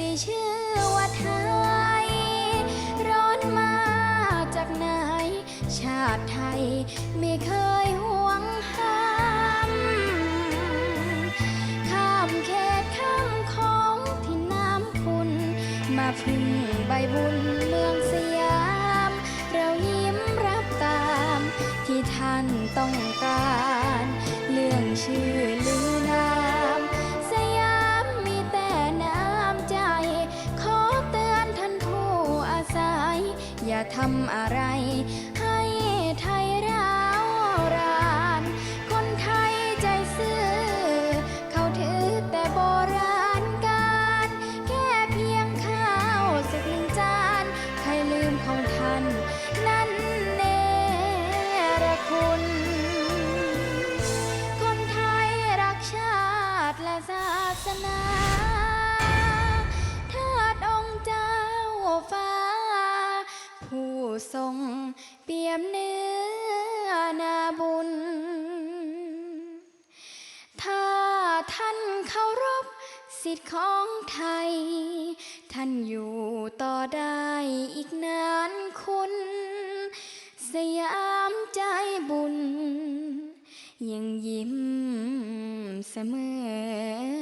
ได้ชื่อว่าไทย ร้อนมาจากไหน ชาติไทยไม่เคยห่วงห้ามข้ามเขตข้ามของที่น้ำคุณ มาพึ่งใบบุญเมืองสยาม เรายิ้มรับตามที่ท่านต้องการ ทำอะไร ทรงเปี่ยมเนื้อนาบุญ ถ้าท่านเคารพสิทธิ์ของไทย ท่านอยู่ต่อได้อีกนานคุณ สยามใจบุญ ยังยิ้มเสมอ